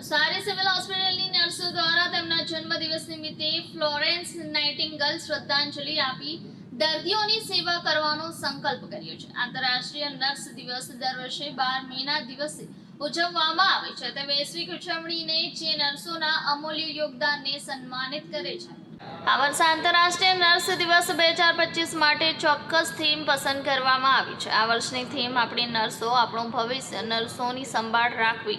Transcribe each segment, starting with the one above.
Navsari civil હોસ્પિટલની નર્સો દ્વારા તેમના જન્મદિવસ નિમિત્તે ફ્લોરેન્સ નાઇટિંગલ શ્રદ્ધાંજલિ આપી દર્દીઓની સેવા કરવાનો સંકલ્પ કર્યો છે. આંતરરાષ્ટ્રીય નર્સ દિવસ દર વર્ષે બાર મેના દિવસે ઉજવવામાં આવે છે. તે વૈશ્વિક ઉજવણીને જે નર્સોના અમૂલ્ય યોગદાનને સન્માનિત કરે છે. આ વર્ષે આંતરરાષ્ટ્રીય નર્સ દિવસ બે હજાર પચીસ માટે ચોક્કસ થીમ પસંદ કરવામાં આવી છે. આ વર્ષની થીમ આપણી નર્સો, આપણું ભવિષ્ય, નર્સોની સંભાળ રાખવી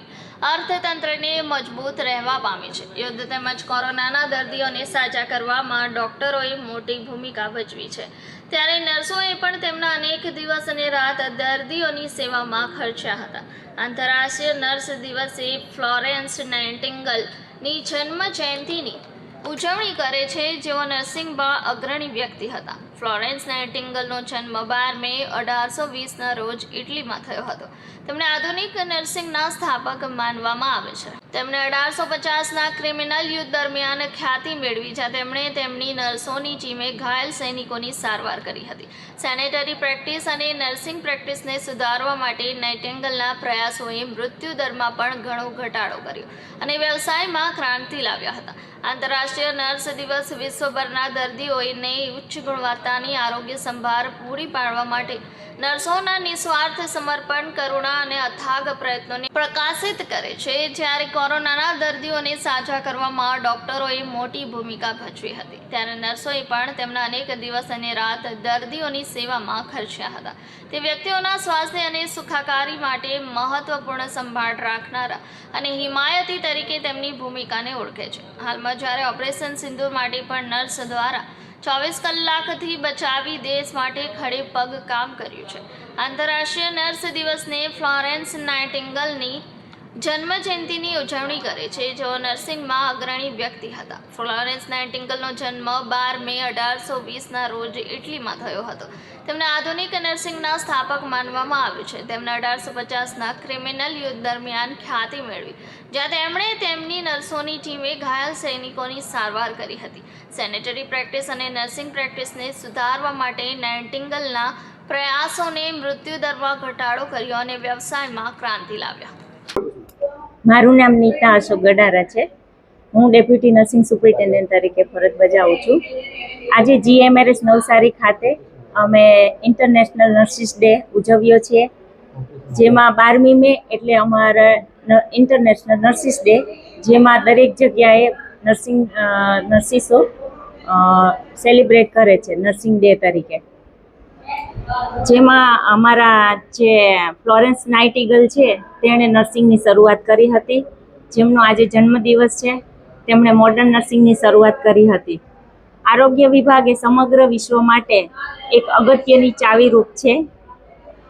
અર્થતંત્રને મજબૂત રહેવા પામી છે. યુદ્ધ તેમજ કોરોનાના દર્દીઓને સાજા કરવામાં ડોક્ટરોએ મોટી ભૂમિકા ભજવી છે. ત્યારે નર્સોએ પણ તેમના અનેક દિવસ અને રાત દર્દીઓની સેવામાં ખર્ચ્યા હતા. આંતરરાષ્ટ્રીય નર્સ દિવસે ફ્લોરેન્સ નાઇન્ટિંગલની જન્મ જયંતિની ઉજવણી કરે છે જેઓ નર્સિંગમાં અગ્રણી વ્યક્તિ હતા. ફ્લોરેન્સ નાઇટિંગલનો જન્મ બાર મે અઢારસો વીસના રોજ ઇટલીમાં થયો હતો. તેમને આધુનિક નર્સિંગના સ્થાપક માનવામાં આવે છે. તેમણે અઢારસો પચાસના ક્રિમિનલ યુદ્ધ દરમિયાન ખ્યાતિ મેળવી, જ્યાં તેમણે તેમની નર્સોની ટીમે ઘાયલ સૈનિકોની સારવાર કરી હતી. સેનેટરી પ્રેક્ટિસ અને નર્સિંગ પ્રેક્ટિસને સુધારવા માટે નાઇટિંગલના પ્રયાસોએ મૃત્યુ દરમાં પણ ઘણો ઘટાડો કર્યો અને વ્યવસાયમાં ક્રાંતિ લાવ્યા હતા. આંતરરાષ્ટ્રીય નર્સ દિવસ વિશ્વભરના દર્દીઓને ઉચ્ચ ગુણવત્તાની આરોગ્ય સંભાળ પૂરી પાડવા માટે નર્સોના નિસ્વાર્થ સમર્પણ, કરુણા અને અથાગ પ્રયત્નોને પ્રકાશિત કરે છે. જ્યારે કોરોનાના દર્દીઓને સાજા કરવામાં ડોક્ટરોએ મોટી ભૂમિકા ભજવી હતી, ત્યારે નર્સોએ પણ તેમના અનેક દિવસ અને રાત દર્દીઓની સેવામાં ખર્ચ્યા હતા. તે વ્યક્તિઓના સ્વાસ્થ્ય અને સુખાકારી માટે મહત્વપૂર્ણ સંભાળ રાખનારા અને હિમાયતી તરીકે તેમની ભૂમિકાને ઓળખે છે. હાલમાં જ્યારે ઓપરેશન સિંદૂર માટે પણ નર્સ દ્વારા ચોવીસ કલાકથી બચાવી દેશ માટે ખડે પગ કામ કર્યું છે. આંતરરાષ્ટ્રીય નર્સ દિવસને ફ્લોરેન્સ નાઇટિંગલની જન્મ જયંતિની ઉજવણી કરે છે જેઓ નર્સિંગમાં અગ્રણી વ્યક્તિ હતા. ફ્લોરેન્સ નાઇટિંગલનો જન્મ બાર મે અઢારસો વીસના રોજ ઇટલીમાં થયો હતો. તેમને આધુનિક નર્સિંગના સ્થાપક માનવામાં આવ્યું છે. તેમણે અઢારસો પચાસના ક્રિમિનલ યુદ્ધ દરમિયાન ખ્યાતિ મેળવી, જ્યાં તેમણે તેમની નર્સોની ટીમે ઘાયલ સૈનિકોની સારવાર કરી હતી. સેનેટરી પ્રેક્ટિસ અને નર્સિંગ પ્રેક્ટિસને સુધારવા માટે નાઇન્ટિંગલના પ્રયાસોને મૃત્યુદરમાં ઘટાડો કર્યો અને વ્યવસાયમાં ક્રાંતિ લાવ્યા. મારું નામ નીતા અશોક ગડારા છે. હું ડેપ્યુટી નર્સિંગ સુપ્રિન્ટેન્ડન્ટ તરીકે ફરજ બજાવું છું. આજે જીએમઆરએસ નવસારી ખાતે અમે ઇન્ટરનેશનલ નર્સિસ ડે ઉજવ્યો છે. જેમાં બારમી મે એટલે અમારા ઇન્ટરનેશનલ નર્સિસ ડે, જેમાં દરેક જગ્યાએ નર્સિંગ નર્સિસો સેલિબ્રેટ કરે છે, નર્સિંગ ડે તરીકે. જેમાં અમારા જે ફ્લોરેન્સ નાઇટિગલ છે, તેણે નર્સિંગની શરૂઆત કરી હતી. જેમનો આજે જન્મદિવસ છે, તેમણે મોડર્ન નર્સિંગની શરૂઆત કરી હતી. આરોગ્ય વિભાગ એ સમગ્ર વિશ્વ માટે એક અગત્યની ચાવીરૂપ છે,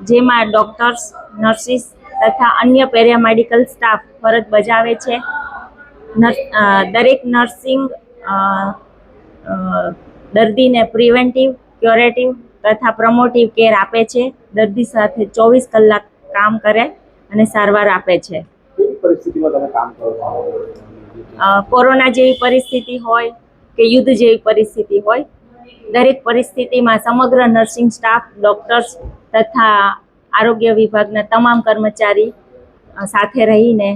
જેમાં ડૉક્ટર્સ, નર્સિસ તથા અન્ય પેરામેડિકલ સ્ટાફ ફરજ બજાવે છે. દરેક નર્સિંગ દર્દીને પ્રિવેન્ટિવ, ક્યોરેટિવ તથા પ્રમોટિવ કેર આપે છે. દર્દી સાથે ચોવીસ કલાક કામ કરે અને સારવાર આપે છે. કોરોના જેવી પરિસ્થિતિ હોય કે યુદ્ધ જેવી પરિસ્થિતિ હોય દરેક પરિસ્થિતિમાં સમગ્ર નર્સિંગ સ્ટાફ ડૉક્ટર્સ તથા આરોગ્ય વિભાગના તમામ કર્મચારી સાથે રહીને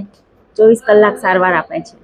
ચોવીસ કલાક સારવાર આપે છે.